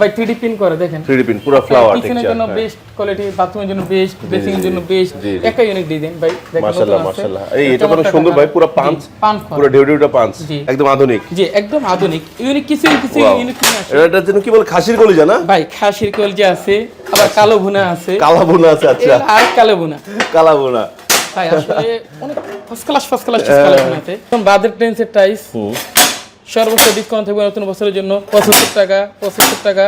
ভাই 3D print করে দেখেন। 3D প্রিন্ট পুরো ফ্লাওয়ার টেক্সচার জন্য বেস্ট কোয়ালিটি বাথরুমের জন্য বেস্ট বেসিং এর জন্য বেস্ট। একটা ইউনিক ডিজাইন ভাই মাশাআল্লাহ মাশাআল্লাহ। এই এটা কত সুন্দর ভাই পুরো। পুরো ঢেউ ঢেউটা পাঁচ একদম আধুনিক। জি একদম আধুনিক। ইউনিক কিছু কিছু ইউনিক আসে এটার জন্য কি বলে খাসির কলিজা না? ভাই খাসির কলজা আছে আবার কালো ভুনা আছে। কালা বোনা আছে আচ্ছা। আর কালো ভুনা। কালা বোনা তাই আসলে অনেক ফার্স্ট ক্লাস ফার্স্ট ক্লাস কালো ভুনা আছে এখন বাজেট ট্রেন্সের টাইস সর্বোচ্চ ডিসকাউন্ট থাকবে নতুন বছরের জন্য পঁচাত্তর টাকা পঁচাত্তর টাকা,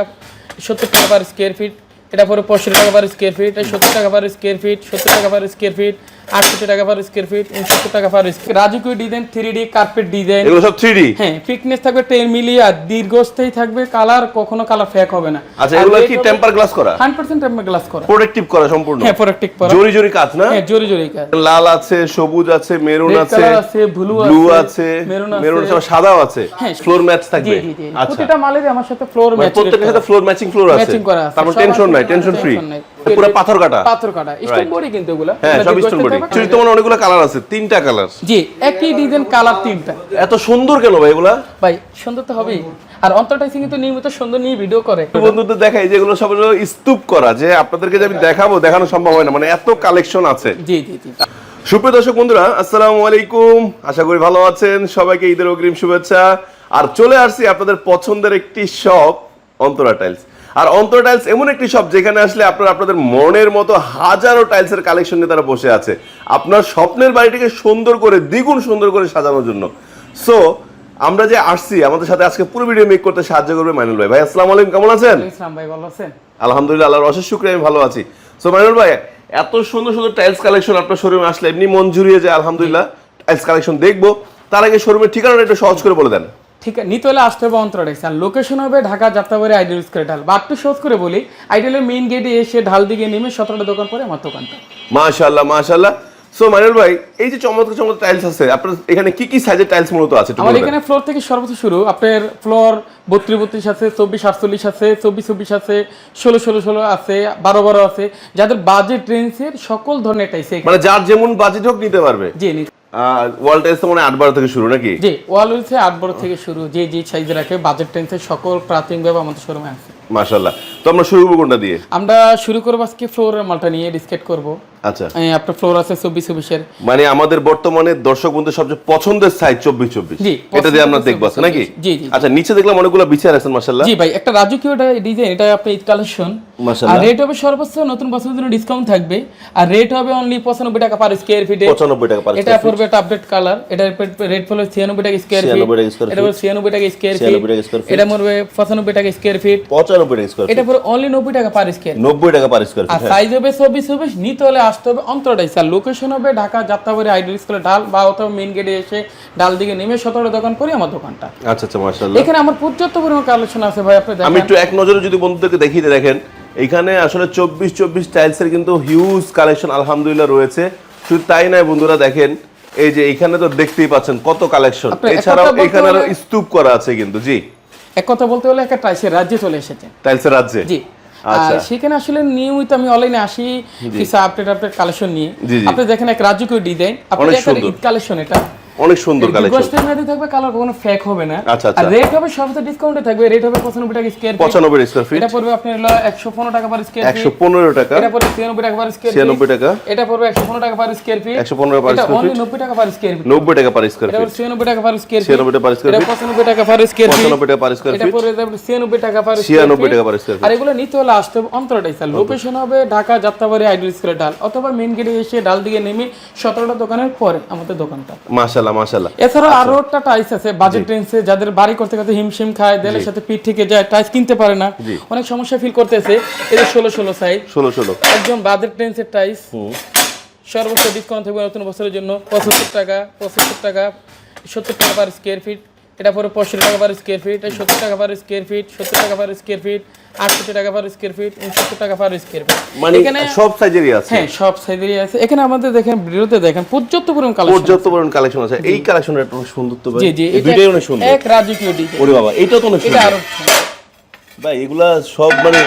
সত্তর টাকা পার স্কোয়ার ফিট এটা পরে পঁয়ষট্টি টাকা পার স্কোয়ার ফিট সত্তর টাকা পার স্কোয়ার ফিট সত্তর টাকা পার স্কোয়ার ফিট আটষট্টি টাকা পার স্কোয়ার ফিট উনসত্তর টাকা পার স্কোয়ার রাজকীয় design three d carpet design এগুলো সব 3D হ্যাঁ ফিটনেস থাকবে টেন মিলি আর দীর্ঘস্থায়ী থাকবে কালার কখনো কালার ফেক হবে না। আচ্ছা এগুলো কি টেম্পার গ্লাস করা? হান্ড্রেড পার্সেন্ট গ্লাস করা। প্রোটেক্টিভ করা সম্পূর্ণ? হ্যাঁ প্রোটেক্টিভ করা। জরি জরি কাজ না? হ্যাঁ জোরে জোরে কাজ। লাল আছে সবুজ আছে মেরুন Red আছে color আছে, ব্লু আছে, আছে মেরুন আছে। আছে সাদাও আছে। ফ্লোর ম্যাচ থাকবে। আচ্ছা। প্রতিটা মালেরই আমার সাথে ফ্লোর মানে ম্যাচ প্রত্যেকটার সাথে ফ্লোর ম্যাচিং ফ্লোর আছে। ম্যাচিং করা আছে। তারপর টেনশন নাই টেনশন ফ্রি। পুরো পাথর কাটা। পাথর কাটা। স্টোন বডি কিন্তু এগুলো। হ্যাঁ সব দীর্ঘস্থায়ী স্টোন বডি চুরি তো অনেকগুলো কালার আছে তিনটা কালার জি একই ডিজাইন কালার তিনটা। এত সুন্দর কেন ভাই এগুলা? ভাই সুন্দর তো হবেই। আর অন্তর্টাইসিং কিন্তু নিয়মিত সুন্দর নিয়ে ভিডিও করে। বন্ধুদের দেখাই যেগুলো সব স্তূপ করা যে আপনাদেরকে যে আমি দেখাবো দেখানো সম্ভব হয় না মানে এত কালেকশন আছে। জি জি জি। সুপ্রিয় দর্শক বন্ধুরা আসসালামু আলাইকুম। আশা করি ভালো আছেন। সবাইকে ঈদের অগ্রিম শুভেচ্ছা। আর চলে আসছি আপনাদের পছন্দের একটি শপ অন্তরা টাইলস আর অন্তর টাইলস এমন একটি শপ যেখানে আসলে আপনারা আপনাদের মনের মতো হাজারো টাইলসের কালেকশন নিয়ে তারা বসে আছে। আপনার স্বপ্নের বাড়িটিকে সুন্দর করে দ্বিগুণ সুন্দর করে সাজানোর জন্য। সো আমরা যে আসছি আমাদের সাথে আজকে পুরো ভিডিও মেক করতে সাহায্য করবে মাইনুল ভাই। ভাই আসসালামু আলাইকুম কেমন আছেন? ইসলাম ভাই ভালো আছেন? আলহামদুলিল্লাহ আল্লাহর অশেষ শুক্রিয়া আমি ভালো আছি। সো মাইনুল ভাই এত সুন্দর সুন্দর টাইলস কালেকশন আপনার শোরুমে আসলে এমনি মন জুড়িয়ে যায় আলহামদুলিল্লাহ। টাইলস কালেকশন দেখব। তার আগে শোরুমের ঠিকানাটা একটু সহজ করে বলে দেন। ঠিক আছে নিতে হলে আসতে হবে অন্তরাটাইস আর লোকেশন হবে ঢাকা যাত্রাবাড়ি আইডিয়াল স্কোয়ার ঢাল। বা একটু সহজ করে বলি আইডিয়ালের মেইন গেটে এসে ঢাল দিকে নেমে সতেরোটা দোকান পরে আমার দোকানটা মাশাআল্লাহ মাশাআল্লাহ। সো মাইনুল ভাই এই যে চমৎকার চমৎকার টাইলস আছে আপনার এখানে কি কি সাইজের টাইলস মূলত আছে আমার এখানে ফ্লোর থেকে সর্বোচ্চ শুরু। আপনার ফ্লোর বত্রিশ বত্রিশ আছে চব্বিশ আটচল্লিশ আছে চব্বিশ চব্বিশ আছে ষোলো ষোলো ষোলো আছে বারো বারো আছে। যাদের বাজেট রেঞ্জের সকল ধরনের টাইস মানে যার যেমন বাজেট হোক নিতে পারবে। জি নি- ওয়াল মানে আট বারো থেকে শুরু নাকি? জি ওয়াল আট বড় থেকে শুরু যে যে সাইজে রাখে বাজেট সকল প্রাথমিকভাবে আমাদের শোরুমে আছে। মাশাআল্লাহ। তো আমরা শুরু করব কোনটা দিয়ে? আমরা শুরু করব আজকে ফ্লোরের মালটা নিয়ে ডিসকেট করব। আচ্ছা। আপনার ফ্লোর আছে চব্বিশ চব্বিশের। মানে আমাদের বর্তমানে দর্শক বন্ধু সবচেয়ে পছন্দের সাইজ চব্বিশ চব্বিশ। জি, এটা দিয়ে আমরা দেখব নাকি? জি, জি। আচ্ছা নিচে দেখলাম অনেকগুলো বিছিয়ে রাখছেন মাসাল্লাহ জি ভাই একটা রাজকীয় ডিজাইন এটা আপনার ঈদ কালেকশন আর রেট হবে সর্বোচ্চ নতুন বছরের জন্য ডিসকাউন্ট থাকবে। আর রেট হবে অনলি পঁচানব্বই টাকা পার স্কোয়ার ফিটে পঁচানব্বই টাকা পার এটা পড়বে একটা আপডেট কালার এটা রেট পড়বে ছিয়ানব্বই টাকা স্কোয়ার ফিট 96 টাকা square এটা পড়বে ছিয়ানব্বই টাকা স্কোয়ার ফিট 96 টাকা square feet। এটা পড়বে পঁচানব্বই টাকা স্কোয়ার ফিট পঁচানব্বই টাকা স্কোয়ার এটা পড়বে অনলি নব্বই টাকা পার স্কোয়ার নব্বই টাকা পার স্কোয়ার আর সাইজ হবে চব্বিশ চব্বিশ নিতে হলে আসতে হবে অন্তরটাই স্যার লোকেশন হবে ঢাকা যাত্রাবাড়ি আইডল স্কুলে ডাল বা অথবা মেইন গেটে এসে ডাল দিকে নেমে সতেরো দোকান করে আমার দোকানটা। আচ্ছা আচ্ছা মাশাল্লাহ এখানে আমার পর্যাপ্ত পরিমাণ কালেকশন আছে ভাই আপনি আমি একটু এক নজরে যদি বন্ধুদেরকে দেখিয়ে দেখেন এখানে আসলে চব্বিশ চব্বিশ টাইলসের কিন্তু হিউজ কালেকশন আলহামদুলিল্লাহ রয়েছে। শুধু তাই নয় বন্ধুরা দেখেন এই যে এখানে তো দেখতেই পাচ্ছেন কত কালেকশন এছাড়াও এখানে আরও স্তূপ করা আছে কিন্তু জি। এক কথা বলতে হলে একটা টাইলসের রাজ্যে চলে এসেছে। টাইলসের রাজ্যে? জি। আচ্ছা। আর সেখানে আসলে নিয়মিত আমি অনলাইনে আসি কিছু আপডেট আপডেট কালেকশন নিয়ে। আপনি দেখেন এক রাজকীয় ডিজাইন আপনি দেখেন কালেকশন এটা। অনেক সুন্দর কালেকশন গোষ্ঠীর মধ্যে থাকবে কালার কোনো ফেক হবে না আচ্ছা, আচ্ছা। রেট হবে সবচেয়ে ডিসকাউন্টে থাকবে রেট হবে পঁচানব্বই টাকা স্কোয়ার পঁচানব্বই স্কোয়ার ফিট এটা পড়বে আপনার হলো একশো পনেরো টাকা পার স্কোয়ার টাকা এটা পড়বে ছিয়ানব্বই টাকা পার স্কোয়ার ছিয়ানব্বই টাকা এটা পড়বে টাকা পার স্কোয়ার ফিট একশো পনেরো পার এটা ফিট নব্বই টাকা পার স্কোয়ার ফিট নব্বই টাকা পার স্কোয়ার ফিট টাকা পার স্কোয়ার ফিট ছিয়ানব্বই টাকা পার স্কোয়ার ফিট পঁচানব্বই টাকা পার স্কোয়ার ফিট পঁচানব্বই টাকা পার স্কোয়ার এটা পড়বে তারপরে ছিয়ানব্বই টাকা পার ছিয়ানব্বই টাকা পার স্কোয়ার আর এগুলো নিতে হলে আসতে হবে অন্তরটাই স্যার লোকেশন হবে ঢাকা যাত্রাবাড়ি আইডল স্কুলের ডাল অথবা মেন গেটে এসে ডাল দিকে নেমে সতেরোটা দোকানের পরে আমাদের দোকানটা আরও একটা টাইস আছে বাজেট রেঞ্জে যাদের বাড়ি করতে করতে হিমশিম খায় দেলের সাথে পিঠ থেকে যায় টাইস কিনতে পারে না। অনেক সমস্যা ফিল করতেছে। এদের ষোলো ষোলো সাইজ ষোলো ষোলো। একদম বাজেট রেঞ্জের টাইস সর্বোচ্চ ডিসকাউন্ট থাকবে নতুন বছরের জন্য পঁচাত্তর টাকা পঁচাত্তর টাকা সত্তর টাকা পার স্কোয়ার ফিট এটা পরে পঁয়ষট্টি টাকা পার স্কোয়ার ফিট এটা সত্তর টাকা পার স্কোয়ার ফিট সত্তর টাকা পার স্কোয়ার ফিট আটষট্টি টাকা পার স্কোয়ার ফিট উনসত্তর টাকা পার স্কোয়ার ফিট মানে এখানে সব সাইজেরই আছে। হ্যাঁ সব সাইজেরই আছে। এখানে আমাদের দেখেন ভিডিওতে দেখেন পর্যাপ্ত পরিমাণ কালেকশন পর্যাপ্ত পরিমাণ কালেকশন আছে। এই কালেকশনটা একটু সুন্দর তো ভাই। জি জি এই এটা দুইটাই অনেক সুন্দর। এক রাজকীয় ডিজাইন ওরে বাবা এটা তো অনেক এটা সুন্দর। আরও ভাই এগুলা সব মানে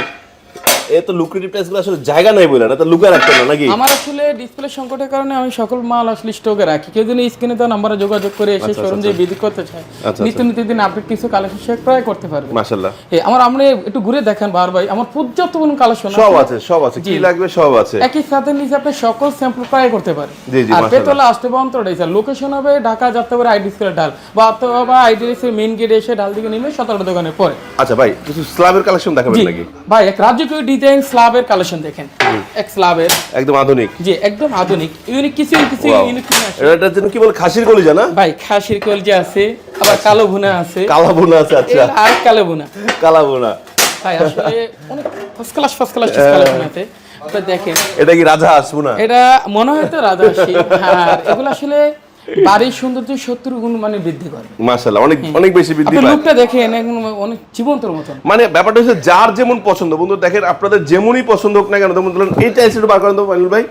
এত লুক্রেটিভ টাইলসগুলো আসলে জায়গা নাই বলে না তো লুকায় রাখতে না নাকি? আমার আসলে ডিসপ্লে সংকটের কারণে আমি সকল মাল আসলে স্টকে রাখি। কেউ যদি স্ক্রিনে দেওয়া নাম্বারে যোগাযোগ করে এসে শোরুম দিয়ে বিক্রি করতে চায় আচ্ছা, নিত্য নিত্য দিন আপডেট কিছু কালেকশন সে ক্রয় করতে পারবে। মাশাআল্লাহ। এ, আমার আপনি একটু ঘুরে দেখেন বার ভাই আমার পর্যাপ্ত পরিমাণ কালেকশন সব আছে সব আছে। কি লাগবে সব আছে। একই সাথে নিচে আপনি সকল স্যাম্পল ক্রয় করতে পারেন। জি, জি, আর। পেতলা আসতে বন্তরাই স্যার। লোকেশন হবে ঢাকা যাতে পারে আইডি স্কুলের ডাল বা অথবা আইডি মেইন গেটে এসে ডাল দিকে নেমে সতেরো দোকানের পরে আচ্ছা ভাই কিছু স্ল্যাবের কালেকশন দেখাবেন নাকি? ভাই এক রাজকীয় ডিজাইন স্ল্যাবের কালেকশন দেখেন। এক স্ল্যাবের। একদম আধুনিক। জি একদম আধুনিক। ইউনিক কিছু কিছু ইউনিক এটার জন্য কি বলে খাসির কলিজা না? ভাই খাসির কলজা আছে আবার কালো ভুনা আছে। কালা বোনা আছে আচ্ছা। আর কালো ভুনা। কালা বোনা ভাই আসলে অনেক ফার্স্ট ক্লাস ফার্স্ট ক্লাস হ্যাঁ। কালেকশন দেখেন। এটা কি রাজা হাঁস এটা মনে হয় তো রাজহাঁসি আর এগুলো আসলে বাড়ির সৌন্দর্য সত্তর গুণ মানে বৃদ্ধি করে। মাশাআল্লাহ অনেক অনেক বেশি বৃদ্ধি পায়। লুকটা দেখেন একদম অনেক জীবন্তর মতন। মানে ব্যাপারটা হচ্ছে যার যেমন পছন্দ বন্ধু দেখেন আপনাদের যেমনই পছন্দ হোক না কেন তেমন এই টাইলস একটু বার করেন তো মাইনুল ভাই।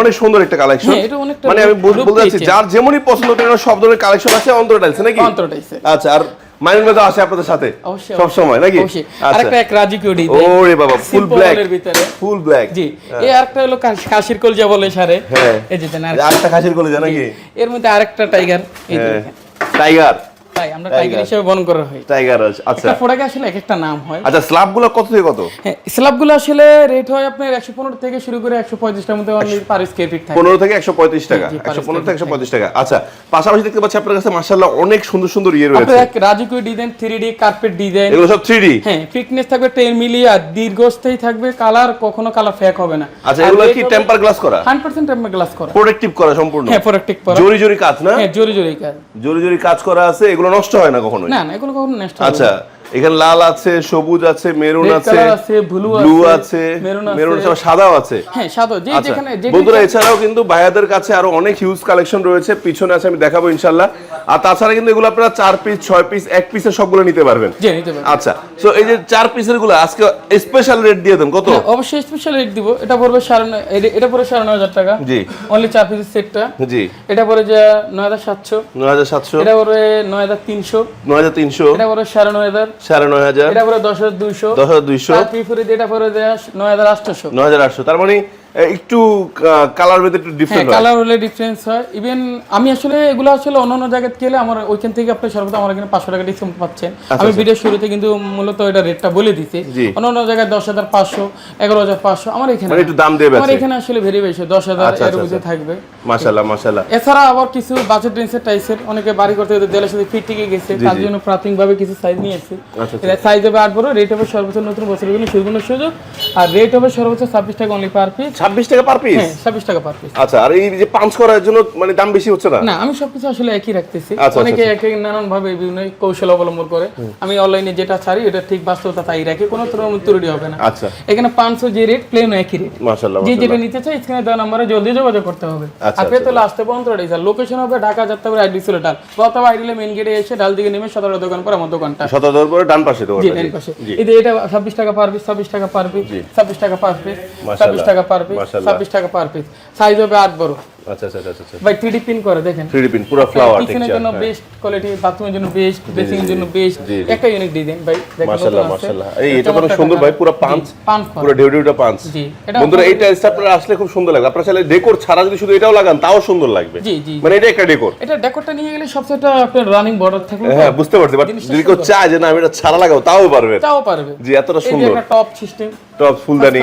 অনেক সুন্দর একটা কালেকশন হ্যাঁ, মানে আমি বলতে চাচ্ছি যার যেমনই পছন্দ হোক সব ধরনের কালেকশন আছে অন্তর টাইলস নাকি? অন্তরটাইছে আচ্ছা আর মাইনুল ভাই তো আসে আপনাদের সাথে? অবশ্যই, সব সময় নাকি? আচ্ছা আরেকটা এক রাজি কিউডি ওরে বাবা ফুল ব্ল্যাক ভিতরে। ফুল ব্ল্যাক জি এই আরেকটা হলো কাশির কলজা বলে সারে। হ্যাঁ। এই যে আরেকটা। কাশির কলজা নাকি? এর মধ্যে আরেকটা টাইগার এই হ্যাঁ। টাইগার তাই আমরা টাইগার হিসেবে বর্ণন করা হয়। টাইগার আচ্ছা একটা প্রোডাক্ট আসলে এক একটা নাম হয়। আচ্ছা স্ল্যাবগুলো কত থেকে কত? হ্যাঁ স্ল্যাবগুলো আসলে রেট হয় আপনার একশো পনেরো থেকে শুরু করে মধ্যে অনলি পার স্কোয়ার ফিট থাকে। পনেরো থেকে একশো পঁয়ত্রিশ টাকা। জি, একশো পার পনেরো থেকে একশো পঁয়ত্রিশ টাকা। আচ্ছা পাশাপাশি দেখতে পাচ্ছি আপনার কাছে অনেক সুন্দর সুন্দর ইয়ে রয়েছে। আপনার রাজকীয় design three d carpet design এগুলো সব হ্যাঁ ফিটনেস থাকবে টেন মিলি আর দীর্ঘস্থায়ী থাকবে কালার কখনো কালার ফেক হবে না। আচ্ছা এগুলো কি টেম্পার গ্লাস করা? হান্ড্রেড পার্সেন্ট টেম্পার গ্লাস করা। প্রোটেক্টিভ করা সম্পূর্ণ? হ্যাঁ প্রোটেক্টিভ করা। জরি জরি কাজ না? হ্যাঁ জোরে জোরে কাজ। জরি জরি কাজ করা আছে এগুলো নষ্ট হয় না কখনো না না এগুলো কখনো নষ্ট আচ্ছা এখানে লাল আছে সবুজ আছে মেরুন আছে ব্লু আছে। মেরুন আছে। সাদাও আছে। হ্যাঁ সাদা যে আচ্ছা যেখানে বন্ধুরা এছাড়াও কিন্তু ভাইয়াদের কাছে আরও অনেক হিউজ কালেকশন রয়েছে। পিছনে আছে আমি দেখাবো ইনশাল্লাহ আর তাছাড়া কিন্তু এগুলো আপনারা চার পিস ছয় পিস এক পিসের সবগুলো নিতে পারবেন। নিতে আচ্ছা তো এই যে চার পিসেরগুলো আজকে স্পেশাল রেট দিয়ে দেন কত? হ্যাঁ, অবশ্যই স্পেশাল রেট দিব। এটা পড়বে সাড়ে নয় এটা- এটা পড়বে সাড়ে নয় হাজার টাকা। জি। অনলি চার পিসের সেটটা। জি। এটা পড়ে যে নয় হাজার সাতশো। নয় হাজার সাতশো। এটা পড়বে নয় হাজার তিনশো। নয় হাজার তিনশো। এটা পড়বে সাড়ে নয় হাজার। সাড়ে নয় হাজার। এটা পরে দশ হাজার দুইশো। দশ হাজার দুইশো। এটা যে নয় হাজার আটশোশো। নয় হাজার আটশো। তার মানে একটু কালার ভেতরে একটু হ্যাঁ ডিফারেন্ট কালার হলে ডিফারেন্স হয়। ইভেন আমি আসলে এগুলো আসলে অন্য অন্য জায়গায় গেলে আমার ওইখান থেকে আপনি সর্বদা আমার এখানে পাঁচশো টাকা ডিসকাউন্ট পাচ্ছেন। আমি ভিডিও শুরুতে কিন্তু মূলত এটা রেটটা বলে আচ্ছা, অন্য অন্য জায়গায় দশ হাজার পাঁচশো এগারো হাজার পাঁচশো আমার এখানে মানে একটু দাম দিয়ে আমার এখানে আসলে ভেরি বেশি দশ হাজার আচ্ছা, এর আচ্ছা, মধ্যে থাকবে। মাশাল্লাহ মাশাল্লাহ এছাড়া আবার কিছু বাজেট রেঞ্জের টাইসের অনেকে বাড়ি করতে করতে দেয়ালের সাথে ফিট টিকে গেছে তার জন্য প্রাথমিকভাবে কিছু সাইজ নিয়ে এসেছি আচ্ছা, এটা সাইজ হবে আট বড় রেট হবে সর্বোচ্চ নতুন বছরের জন্য সুযোগ। আর রেট হবে সর্বোচ্চ ছাব্বিশ টাকা অনলি পার পিস ছাব্বিশ টাকা পার পিস হ্যাঁ ছাব্বিশ টাকা পার পিস আচ্ছা আর এই যে পাঞ্চ করার জন্য মানে দাম বেশি হচ্ছে না? না আমি সবকিছু আসলে একই রাখতেছি। আচ্ছা, অনেকে এক এক নানান ভাবে বিভিন্ন কৌশল অবলম্বন করে। আমি অনলাইনে যেটা ছাড়ি এটা ঠিক বাস্তবতা তাই রাখি কোনো ধরনের ত্রুটি হবে না। আচ্ছা। এখানে পাঁচশো যে রেট প্লেন একই রেট মাশাল্লাহ যে যেটা নিতে চাই স্ক্রিনে দেওয়া নাম্বারে জলদি যোগাযোগ করতে হবে। আচ্ছা, আর পেতলে আসতে পর্যন্ত রেডি স্যার লোকেশন হবে ঢাকা যাত্রা হবে আইডি বা অথবা আইডিলে মেন গেটে এসে ডাল দিকে নেমে সতেরো দোকান পর আমার দোকানটা। পরে ডান পাশে জি ডান পাশে। এই যে এটা ছাব্বিশ টাকা পার পিস ছাব্বিশ টাকা পার পিস ছাব্বিশ টাকা পার পিস ছাব্বিশ টাকা পার পিস মাশাআল্লাহ। ছাব্বিশ টাকা পার পিস সাইজ হবে আট বড়। আচ্ছা আচ্ছা আচ্ছা আচ্ছা। ভাই থ্রি পিন করে দেখেন। থ্রি পিন পুরো ফ্লাওয়ার কিচেনের জন্য বেস্ট কোয়ালিটি বাথরুমের জন্য বেস্ট বেসিং এর জন্য বেস্ট। একটা ইউনিক ডিজাইন ভাই দেখেন মাশাআল্লাহ মাশাআল্লাহ। এই এটা অনেক সুন্দর ভাই পুরো পাঁচ পুরো ঢেউ ঢেউটা পাঁচ। জি বন্ধুরা এই টাইলসটা আপনারা আসলে খুব সুন্দর লাগবে। আপনারা চাইলে ডেকোর ছাড়া যদি শুধু এটাও লাগান তাও সুন্দর লাগবে। জি জি। মানে এটা একটা ডেকোর এটা ডেকোরটা নিয়ে গেলে সবচেয়ে আপনার রানিং বর্ডার থাকবে হ্যাঁ বুঝতে পারছি বাট যদি কেউ চায় যে না আমি এটা ছাড়া লাগাবো তাও পারবে। তাও পারবে। জি এতটা সুন্দর। একটা টপ সিস্টেম টপ ফুলদানি।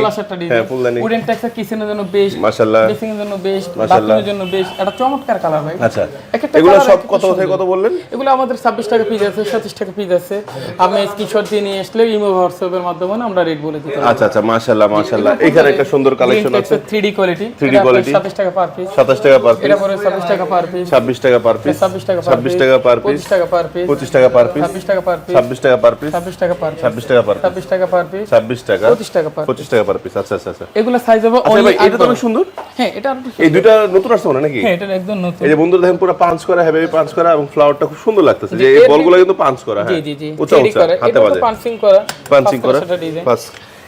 হ্যাঁ ফুলদানি। উডেন টেক্সচার কিচেনের জন্য বেস্ট মাশাআল্লাহ। বেসিং এর জন্য বেস্ট মাশাআল্লাহ। বাথরুমের জন্য বেস্ট এটা চমৎকার কালার ভাই আচ্ছা এগুলো সব কত থেকে কত বললেন এগুলো আমাদের ছাব্বিশ টাকা পিস আছে সাতাশ টাকা পিস আছে আপনি স্ক্রিনশট দিয়ে নিয়ে আসলে ইমো হোয়াটসঅ্যাপের মাধ্যমে আমরা রেট বলে দিতে আচ্ছা আচ্ছা মাশাআল্লাহ মাশাআল্লাহ এখানে একটা সুন্দর কালেকশন আছে থ্রি কোয়ালিটি 3D quality। সাতাশ টাকা পার পিস সাতাশ টাকা পার পিস এটা পরে ছাব্বিশ টাকা পার পিস টাকা পার পিস ছাব্বিশ টাকা পার ছাব্বিশ টাকা পার পিস পঁচিশ টাকা পার পিস টাকা পার পিস ছাব্বিশ টাকা পার পিস ছাব্বিশ টাকা পার পিস ছাব্বিশ টাকা পার পিস ছাব্বিশ টাকা পার পিস টাকা পার পিস টাকা পার পঁচিশ টাকা পার পিস আচ্ছা আচ্ছা আচ্ছা এগুলো সাইজ হবে আচ্ছা এটা তো অনেক সুন্দর হ্যাঁ এটা এই নতুন আসছে মনে নাকি? হ্যাঁ এটা একদম নতুন। এই যে বন্ধুরা দেখেন পুরো পাঁচ করা হেভি পাঞ্চ করা এবং ফ্লাওয়ারটা খুব সুন্দর লাগতেছে। যে এই বলগুলো কিন্তু পাঁচ করা হ্যাঁ। জি জি উঁচা উঁচা হাতে বাজে। পাঞ্চিং করা। পাঞ্চিং করা বাস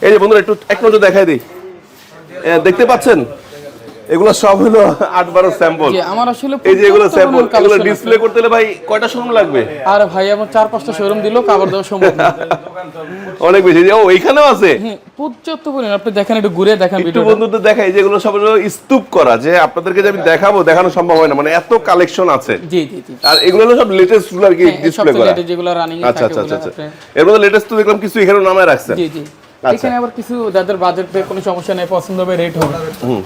এই যে বন্ধুরা একটু এক নজর দেখাই দিই। দেখতে পাচ্ছেন? এগুলো সব হলো আট বারো স্যাম্পল আমার আসলে এই যে এগুলো স্যাম্পল এগুলো ডিসপ্লে করতে হলে ভাই কয়টা সময় লাগবে? আর ভাই আমার চার পাঁচটা শোরুম দিলেও কাবার দেওয়া সম্ভব না। অনেক বেশি। ও এইখানেও আছে? হুম, পর্যাপ্ত পরিমাণ। আপনি দেখেন একটু ঘুরে দেখেন একটু বন্ধুদের দেখাই যেগুলো সব স্তূপ করা যে আপনাদেরকে যে আমি দেখাবো দেখানো সম্ভব হয় না। মানে এত কালেকশন আছে। জি জি জি। আর এগুলো হলো সব লেটেস্টগুলো আর কি হ্যাঁ, ডিসপ্লে করা। latest যেগুলো রানিং আচ্ছা আচ্ছা আচ্ছা আচ্ছা। এর মধ্যে লেটেস্ট তো দেখলাম কিছু এখানে নামায় রাখছেন। জি জি। আচ্ছা। এখানে আবার কিছু যাদের বাজেটে কোনো সমস্যা নেই পছন্দ হবে রেট হবে। হুম।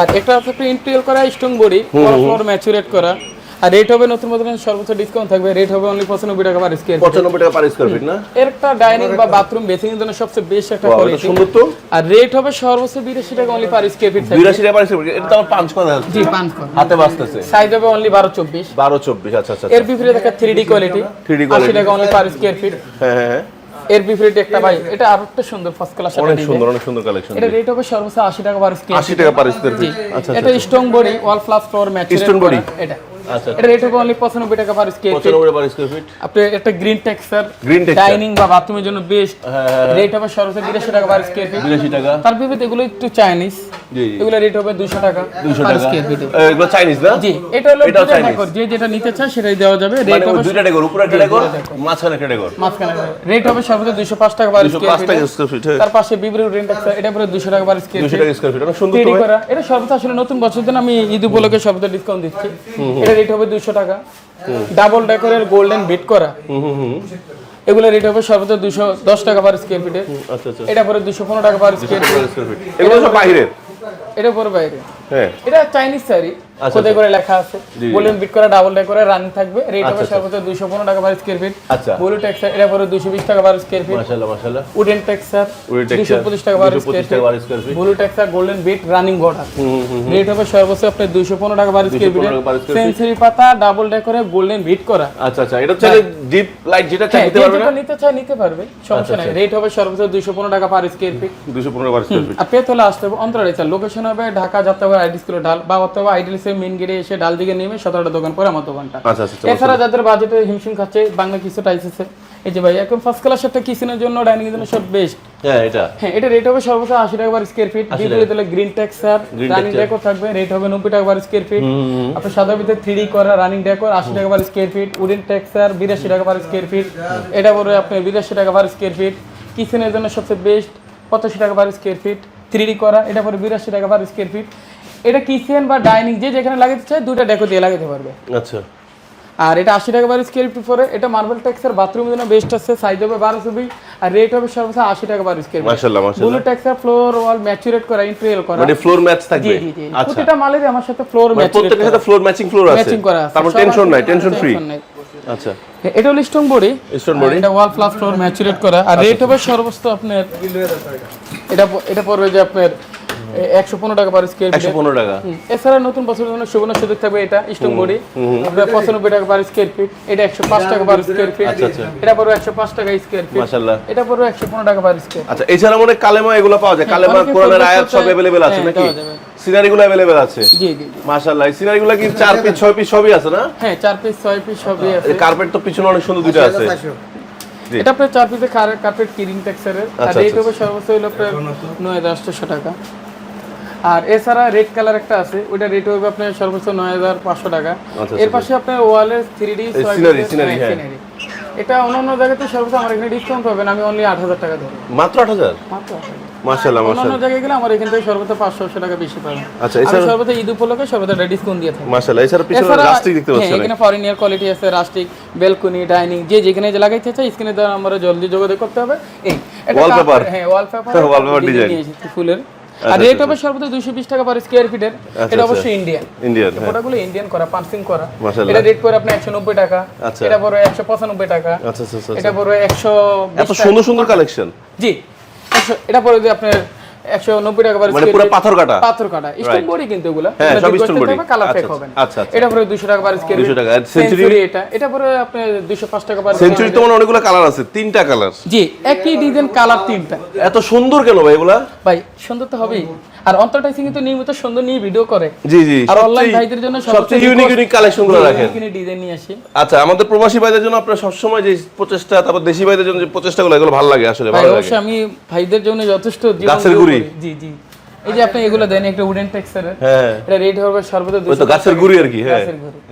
আর একটা আছে আপনি ইন্টিরিয়র করা স্ট্রং বডি ফ্লোর ম্যাচুরেট করা। আর রেট হবে নতুন মতন সর্বোচ্চ ডিসকাউন্ট থাকবে। রেট হবে অনলি পঁচানব্বই টাকা পার স্কোয়ার পঁচানব্বই টাকা পার স্কোয়ার ফিট না? এর একটা ডাইনিং বা বাথরুম বেসিং এর জন্য সবচেয়ে বেস্ট একটা এটা কোয়ালিটি সুন্দর তো। আর রেট হবে সর্বোচ্চ বিরাশি টাকা অনলি পার স্কোয়ার ফিট থাকবে। বিরাশি টাকা পার স্কোয়ার ফিট এটা তো আমার পাঁচ কথা জি পাঁচ কর। হাতে বাঁচতেছে সাইজ হবে অনলি বারো চব্বিশ। বারো চব্বিশ আচ্ছা আচ্ছা এর বিপরীতে দেখা থ্রি ডি কোয়ালিটি 3D আশি quality। টাকা অনলি পার স্কোয়ার ফিট হ্যাঁ হ্যাঁ হ্যাঁ। এর বিপরীতে একটা ভাই এটা আরও একটা সুন্দর ফার্স্ট ক্লাস অনেক সুন্দর অনেক সুন্দর কালেকশন এটা রেট হবে সর্বোচ্চ আশি টাকা পার স্কয়ার 80 টাকা পার স্কয়ার ফিট আচ্ছা এটা strong body wall plus floor match strong body এটা। আচ্ছা এটা রেট হবে অনলি পঁচানব্বই টাকা পার স্কয়ার ফিট পঁচানব্বই পার স্কয়ার ফিট আপনি একটা green texture green texture dining বা বাথরুমের জন্য বেস্ট রেট হবে সর্বোচ্চ বিরাশি টাকা পার স্কয়ার ফিট টাকা। তার বিপরীতে এগুলো একটু চাইনিজ এগুলো রেট হবে দুশো টাকা দুশো পার টাকা। এগুলো চাইনিজ না? জি এটা হলো Chinese। ডেকোর যে যেটা নিতে চায় সেটাই দেওয়া যাবে। মানে রেট হবে দুইটা ডেকর উপরে একটা ডেকর মাঝখানে একটা ডেকর মাঝখানে রেট হবে সর্বোচ্চ দুশো পাঁচ টাকা পার স্কোয়ার ফিট টাকা স্কোয়ার ফিট তার পাশে বিবরি রেন্ট আছে এটা পরে দুশো টাকা পার স্কোয়ার ফিট টাকা স্কোয়ার ফিট অনেক সুন্দর তো করা। এটা সর্বোচ্চ আসলে নতুন বছর দিন আমি ঈদ উপলক্ষে সর্বোচ্চ ডিসকাউন্ট দিচ্ছি। এটা রেট হবে দুশো টাকা। ডাবল ডেকোরের গোল্ডেন বিট করা। এগুলো রেট হবে সর্বোচ্চ দুশো দশ টাকা পার স্কোয়ার ফিটে আচ্ছা আচ্ছা। এটা পরে দুশো পনেরো টাকা পার স্কোয়ার ফিট এগুলো সব বাইরের? এটা পরে বাইরে হ্যাঁ। এটা চাইনিজ শাড়ি। কোথায় করে লেখা আছে? বিট করা ডাবল ডে করে রানিং থাকবে। রেট হবে আচ্ছা। সর্বোচ্চ দুশো পনেরো টাকা পার স্কোয়ার ফিট আচ্ছা। ব্লু টেক্সচার এটা পরে দুশো বিশ টাকা পার স্কোয়ার ফিট মাশাআল্লাহ মাশাআল্লাহ। উডেন টেক্সচার টাকা পার 225 স্কোয়ার টাকা per square blue texture golden bit running হুম রেট হবে সর্বোচ্চ টাকা পার স্কোয়ার 215 টাকা per ফিট পাতা ডাবল ডে করে গোল্ডেন বিট করা। আচ্ছা আচ্ছা। এটা হচ্ছে ডিপ লাইট যেটা চাই হ্যাঁ নিতে পারবে না? নিতে চায় নিতে পারবে। সমস্যা নাই। রেট হবে সর্বোচ্চ দুশো পনেরো টাকা পার স্কোয়ার ফিট দুশো পনেরো পার স্কোয়ার ফিট আর পেতলে আসতে হবে অন্তরালে লোকেশন হবে ঢাকা হবে আইডি ঢাল বা অথবা আইডিএলসের মেন গেটে এসে ডাল দিকে নেমে সতেরোটা দোকান পরে আমার দোকানটা। আচ্ছা আচ্ছা এছাড়া যাদের বাজেটে হিমশিম খাচ্ছে বাংলা কিছু টাইসেছে এই যে ভাই একদম ফার্স্ট ক্লাস একটা কিচেনের জন্য ডাইনিং এর জন্য সব বেস্ট হ্যাঁ এটা। হ্যাঁ এটা রেট হবে সর্বোচ্চ আশি টাকা পার স্কোয়ার ফিট বিপরীত হলে গ্রিন টেক্সার Green রানিং। থাকবে রেট হবে নব্বই টাকা পার স্কোয়ার ফিট সাদা ভিতরে করা রানিং ডেকোর টাকা per square feet wooden texture বিরাশি টাকা পার স্কোয়ার ফিট এটা পড়বে আপনার বিরাশি টাকা পার স্কোয়ার ফিট কিচেনের জন্য সবচেয়ে বেস্ট পঁচাশি টাকা পার স্কোয়ার ফিট থ্রি করা এটা পরে বিরাশি টাকা পার স্কোয়ার ফিট এটা কিচেন বা ডাইনিং যে যেখানে লাগাতে চায় দুইটা ডেকো দিয়ে লাগাতে পারবে। আচ্ছা। আর এটা আশি টাকা পার স্কোয়ার ফিট পরে এটা মার্বেল টেক্সের বাথরুমের জন্য বেস্ট আছে সাইজ হবে বারো ছবি আর রেট হবে সর্বোচ্চ আশি টাকা পার স্কোয়ার ফিট মাশাআল্লাহ মাশাআল্লাহ। ব্লু টেক্সচার ফ্লোর ওয়াল ম্যাচুরেট করা ইন্টেরিয়র করা। মানে ফ্লোর ম্যাচ থাকবে। জি জি আচ্ছা। প্রতিটা মালেরই আমার সাথে ফ্লোর ম্যাচ প্রত্যেকটার সাথে ফ্লোর ম্যাচিং ফ্লোর আছে। ম্যাচিং করা আছে। তারপর টেনশন নাই টেনশন ফ্রি আচ্ছা। এটা হলো স্টোন বডি Stone body? এটা ওয়াল প্লাস ফ্লোর ম্যাচুরেট করা। আর রেট হবে সর্বোচ্চ আপনার এটা এটা পড়বে যে আপনার একশো পনেরো টাকা পার স্কোয়ার একশো পনেরো টাকা। এছাড়া নতুন বছরের জন্য সুবর্ণ সুযোগ থাকবে এটা স্টোন বডি আপনার পঁচানব্বই টাকা পার স্কোয়ার ফিট এটা একশো পাঁচ টাকা পার স্কোয়ার ফিট আচ্ছা, আচ্ছা। এটা পড়বে একশো পাঁচ টাকা স্কোয়ার ফিট মাশাআল্লাহ। এটা পড়বে একশো পনেরো টাকা পার স্কোয়ার আচ্ছা এছাড়া মনে কালেমা এগুলো পাওয়া যায়। কালেমা কোরআনের আয়াত সব অ্যাভেলেবেল আছে নাকি? দেওয়া যাবে। সিনারি গুলো অ্যাভেলেবেল আছে? জি জি জি। মাশাআল্লাহ এই কি চার পিস ছয় পিস সবই আছে না? হ্যাঁ চার পিস ছয় পিস সবই আছে। কার্পেট তো পিছনে অনেক সুন্দর দুটো আছে। এটা আপনার চার পিসে কার্পেট কিরিং টেক্সারের আর আচ্ছা, রেট আচ্ছা, হবে সর্বোচ্চ হলো আপনার নয় হাজার টাকা। আর এছাড়া রেড কালার একটা আছে ওইটা রেট হবে আপনার সর্বোচ্চ নয় হাজার পাঁচশো টাকা। আচ্ছা, এর পাশে আপনার ওয়ালের থ্রি ডি। এটা অন্যান্য জায়গাতে সর্বোচ্চ আমার এখানে ডিসকাউন্ট পাবেন আমি অনলি আট হাজার টাকা ধরবো মাত্র আট হাজার? মাত্র 8,000 মাশাআল্লাহ অন্যান্য জায়গায় গেলে আমার এখান থেকে সর্বোচ্চ পাঁচশো ছশো টাকা বেশি পাবেন। আচ্ছা এছাড়া সর্বোচ্চ ঈদ উপলক্ষে সর্বোচ্চ ডিসকাউন্ট দিয়ে থাকি। মাশাআল্লাহ এছাড়া পিছনে রাস্টিক দেখতে হ্যাঁ, পাচ্ছেন এখানে ফরেনিয়ার কোয়ালিটি আছে রাস্টিক বেলকনি ডাইনিং যে যেখানে যে লাগাইতে চাই স্ক্রিনে দেওয়া আমরা জলদি যোগাযোগ করতে হবে। এই হ্যাঁ ওয়ালপেপার। ফুলের। আর আচ্ছা, রেট হবে সর্বোচ্চ দুইশো বিশ টাকা পার স্কোয়ার ফিটের এটা আচ্ছা। অবশ্যই ইন্ডিয়ান ইন্ডিয়ান ওটাগুলো ইন্ডিয়ান করা পাম্পিং করা। এটা রেট পড়ে আপনার একশো নব্বই টাকা। আচ্ছা। এটা পড়ে একশো পঁচানব্বই টাকা। আচ্ছা আচ্ছা আচ্ছা এটা পড়ে একশো এত সুন্দর সুন্দর কালেকশন জি। এটা পরে যে আপনার টাকা মানে পুরো পাথর কাটা? পাথর কাটা। স্টোন বডি কিন্তু এগুলা। হ্যাঁ, সব কালার আচ্ছা, ফেক হবে। না আচ্ছা, আচ্ছা। এটা পরে 200 টাকা পার স্কয়ার 200 টাকা। সেঞ্চুরি এটা এটা পরে আপনি 205 টাকা পার সেঞ্চুরি তো অনেকগুলো কালার আছে তিনটা কালার জি একই ডিজাইন কালার তিনটা। এত সুন্দর কেন ভাই এগুলা? ভাই সুন্দর তো হবেই। আর অন্তর্টাইসিং কিন্তু নিয়মিত সুন্দর নিয়ে ভিডিও করে। জি জি আর অনলাইন ভাইদের জন্য সবচেয়ে ইউনিক ইউনিক ডিজাইন নিয়ে আসি। আচ্ছা আমাদের প্রবাসী ভাইদের জন্য আপনার সবসময় যে প্রচেষ্টা তারপর দেশি ভাইদের জন্য যে প্রচেষ্টা গুলো এগুলো ভালো লাগে আসলে ভালো লাগে। অবশ্যই আমি ভাইদের জন্য যথেষ্ট গাছের গুড়ি? করি। জি জি এই যে আপনি এগুলো দেন একটা উডেন টেক্সচারের হ্যাঁ। এটা রেট হবে সর্বোচ্চ ওই তো গাছের গুড়ি আর কি হ্যাঁ।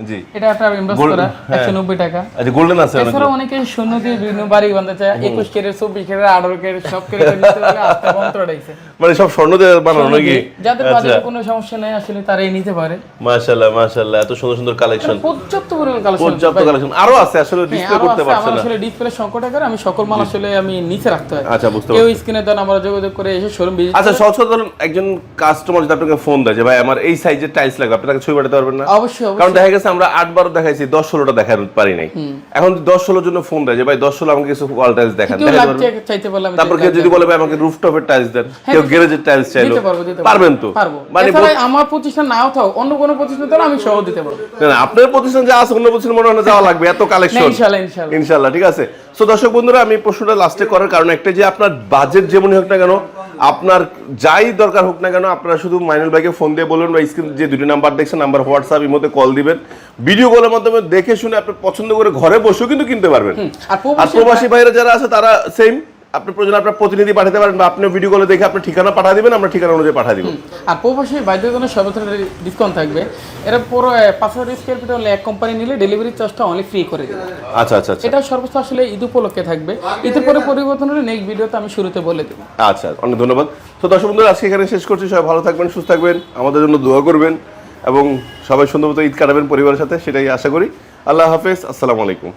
জি। এটা আপনার ইনভেস্ট করা হ্যাঁ। 190 টাকা। আচ্ছা গোল্ডেন আছে এছাড়া অনেকে শূন্য দিয়ে বিভিন্ন বাড়ি বানাতে চায় একুশ কেরের চব্বিশ কেরের আঠারো কেরের সব কেরের নিতে পারে আস্তে অন্তর আইছে মানে সব স্বর্ণ দিয়ে বানানো নাকি? যাদের আচ্ছা। বাজেটের কোনো সমস্যা নেই আসলে তারাই নিতে পারে। মাশাআল্লাহ মাশাআল্লাহ এত সুন্দর সুন্দর কালেকশন পর্যাপ্ত পরিমাণ কালেকশন পর্যাপ্ত কালেকশন আরও আছে আসলে ডিসপ্লে করতে পারছে না। আসলে ডিসপ্লে সংকট আকারে আমি সকল মাল আসলে আমি নিচে রাখতে হয় আচ্ছা বুঝতে পারছি। কেউ স্ক্রিনে দেন আমরা যোগাযোগ করে এসে শোরুম ভিজিট আচ্ছা ধরুন একজন কাস্টমার যদি আপনাকে ফোন দেয় যে ভাই আমার এই সাইজের টাইলস লাগবে আপনি তাকে ছবি পাঠাতে পারবেন না? অবশ্যই কারণ দেখা গেছে আমরা আট বারো দেখাইছি দশ ষোলোটা দেখাতে পারি নাই। এখন দশ ষোলোর জন্য ফোন দেয় যে ভাই দশ ষোলো আমাকে কিছু ওয়াল টাইলস দেখান তারপর কেউ যদি বলে ভাই আমাকে রুফটপের টাইলস দেন কেউ গ্যারেজের টাইলস চাইলো পারবেন তো? মানে আমার প্রতিষ্ঠান নাও থাও অন্য কোনো প্রতিষ্ঠান আমি সহ দিতে পারব। না, আপনার প্রতিষ্ঠান যা আছে অন্য প্রতিষ্ঠান মনে হয় যাওয়া লাগবে এত কালেকশন ইনশাল্লাহ ঠিক আছে? সো দর্শক বন্ধুরা আমি প্রশ্নটা লাস্টে করার কারণ একটা যে আপনার বাজেট যেমনই হোক না কেন আপনার যাই দরকার হোক না কেন আপনারা শুধু মাইনুল ভাইকে ফোন দিয়ে বলুন বা স্ক্রিন যে দুটি নাম্বার দেখছেন নাম্বার হোয়াটসঅ্যাপ এর মধ্যে কল দিবেন ভিডিও কলের মাধ্যমে দেখে শুনে আপনি পছন্দ করে ঘরে বসেও কিন্তু কিনতে পারবেন। আর প্রবাসী ভাইরা যারা আছে তারা সেম আপনি প্রয়োজন আপনার প্রতিনিধি পাঠাতে পারেন বা আপনি ভিডিও কলে দেখে ঠিকানা পাঠা দিবেন আমরা ঠিকানা অনুযায়ী পাঠা দিব। আর প্রবাসী বাইরের জন্য ডিসকাউন্ট থাকবে। এটা পুরো পাঁচ হাজার স্কোয়ার ফিট হলে এক কোম্পানি নিলে ডেলিভারি চার্জটা অনলি ফ্রি করে দেবে। আচ্ছা আচ্ছা আচ্ছা। এটা সর্বোচ্চ আসলে ঈদ উপলক্ষে থাকবে। ঈদের পরে পরিবর্তন হলে নেক্সট ভিডিওতে আমি শুরুতে বলে দেবো। আচ্ছা অনেক ধন্যবাদ। তো দর্শক বন্ধুরা, আজকে এখানে শেষ করছি। সবাই ভালো থাকবেন, সুস্থ থাকবেন, আমাদের জন্য দোয়া করবেন এবং সবাই সুন্দর মতো ঈদ কাটাবেন পরিবারের সাথে, সেটাই আশা করি। আল্লাহ হাফেজ, আসসালামু আলাইকুম।